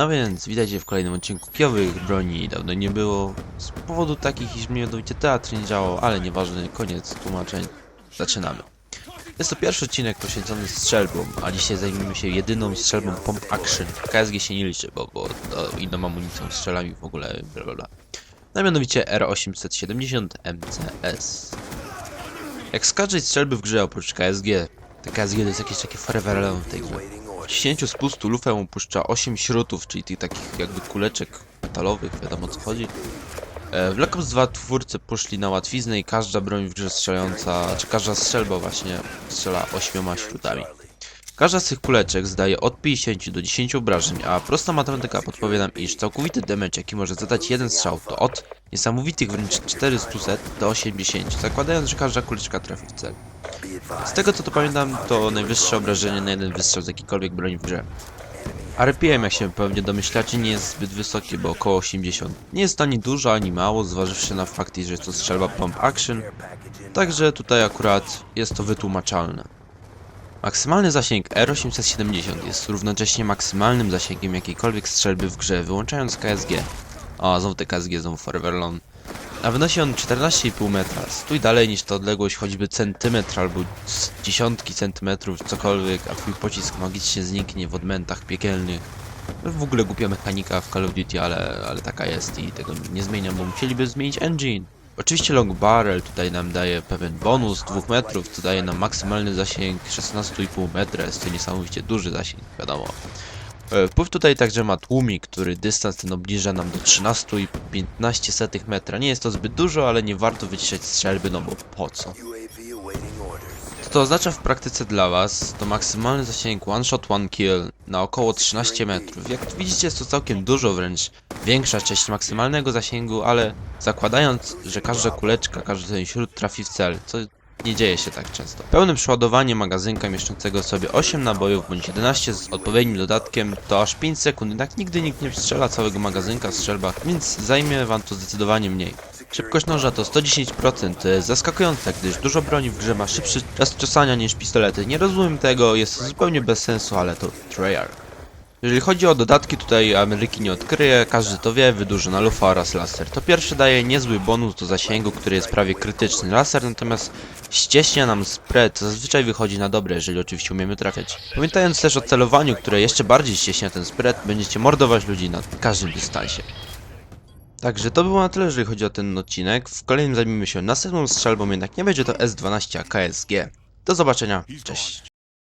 No więc witajcie w kolejnym odcinku Kijowych broni dawno nie było. Z powodu takich, iż mianowicie teatr nie działał, ale nieważny, koniec tłumaczeń. Zaczynamy. Jest to pierwszy odcinek poświęcony strzelbom, a dzisiaj zajmiemy się jedyną strzelbą Pump Action. KSG się nie liczy, bo, bo to inną amunicją strzelami w ogóle bla bla bla. No mianowicie R870 MCS. Jak z każdej strzelby w grze oprócz KSG, te KSG to jest jakieś takie forever w tej grze. 10 spustu lufę upuszcza 8 śrutów, czyli tych takich jakby kuleczek metalowych, wiadomo o co chodzi. E, W Black Ops 2 twórcy poszli na łatwiznę i każda broń w grze strzelająca, czy każda strzelba właśnie strzela 8 śrutami. Każda z tych kuleczek zdaje od 50 do 10 obrażeń, a prosta matematyka podpowie nam, iż całkowity damage, jaki może zadać jeden strzał, to od niesamowitych wręcz 400 do 80, zakładając, że każda kuleczka trafi w cel. Z tego co to pamiętam, to najwyższe obrażenie na jeden wystrzał z jakiejkolwiek broni w grze. RPM, jak się pewnie domyślacie, nie jest zbyt wysokie, bo około 80. Nie jest to ani dużo, ani mało, zważywszy na fakt, że jest to strzelba pump action, także tutaj akurat jest to wytłumaczalne. Maksymalny zasięg R870 jest równocześnie maksymalnym zasięgiem jakiejkolwiek strzelby w grze, wyłączając KSG. O, znowu te KSG, znowu Forever. A wynosi on 14,5 metra. Stój dalej niż ta odległość choćby centymetr albo dziesiątki centymetrów, cokolwiek, a twój pocisk magicznie zniknie w odmętach piekielnych. W ogóle głupia mechanika w Call of Duty, ale, ale taka jest i tego nie zmieniam, bo musieliby zmienić engine. Oczywiście long barrel tutaj nam daje pewien bonus 2 metrów, co daje nam maksymalny zasięg 16,5 metra, jest to niesamowicie duży zasięg, wiadomo. E, Wpływ tutaj także ma tłumik, który dystans ten obniża nam do 13,15 metra. Nie jest to zbyt dużo, ale nie warto wyciszać strzelby, no bo po co? Co to oznacza w praktyce dla Was, to maksymalny zasięg one shot, one kill na około 13 metrów. Jak widzicie jest to całkiem dużo, wręcz większa część maksymalnego zasięgu, ale zakładając, że każda kuleczka, każdy ten śród trafi w cel, co nie dzieje się tak często. Pełne przeładowanie magazynka mieszczącego sobie 8 nabojów bądź 11 z odpowiednim dodatkiem to aż 5 sekund, jednak nigdy nikt nie strzela całego magazynka w strzelbach, więc zajmie wam to zdecydowanie mniej. Szybkość noża to 110%, to jest zaskakujące, gdyż dużo broni w grze ma szybszy czas czesania niż pistolety. Nie rozumiem tego, jest to zupełnie bez sensu, ale to Treyarch. Jeżeli chodzi o dodatki, tutaj Ameryki nie odkryje, każdy to wie, wydłużona lufa oraz laser. To pierwszy daje niezły bonus do zasięgu, który jest prawie krytyczny. Laser natomiast ścieśnia nam spread, co zazwyczaj wychodzi na dobre, jeżeli oczywiście umiemy trafiać. Pamiętając też o celowaniu, które jeszcze bardziej ścieśnia ten spread, będziecie mordować ludzi na każdym dystansie. Także to było na tyle, jeżeli chodzi o ten odcinek. W kolejnym zajmiemy się następną strzelbą, jednak nie będzie to S12, a KSG. Do zobaczenia, cześć.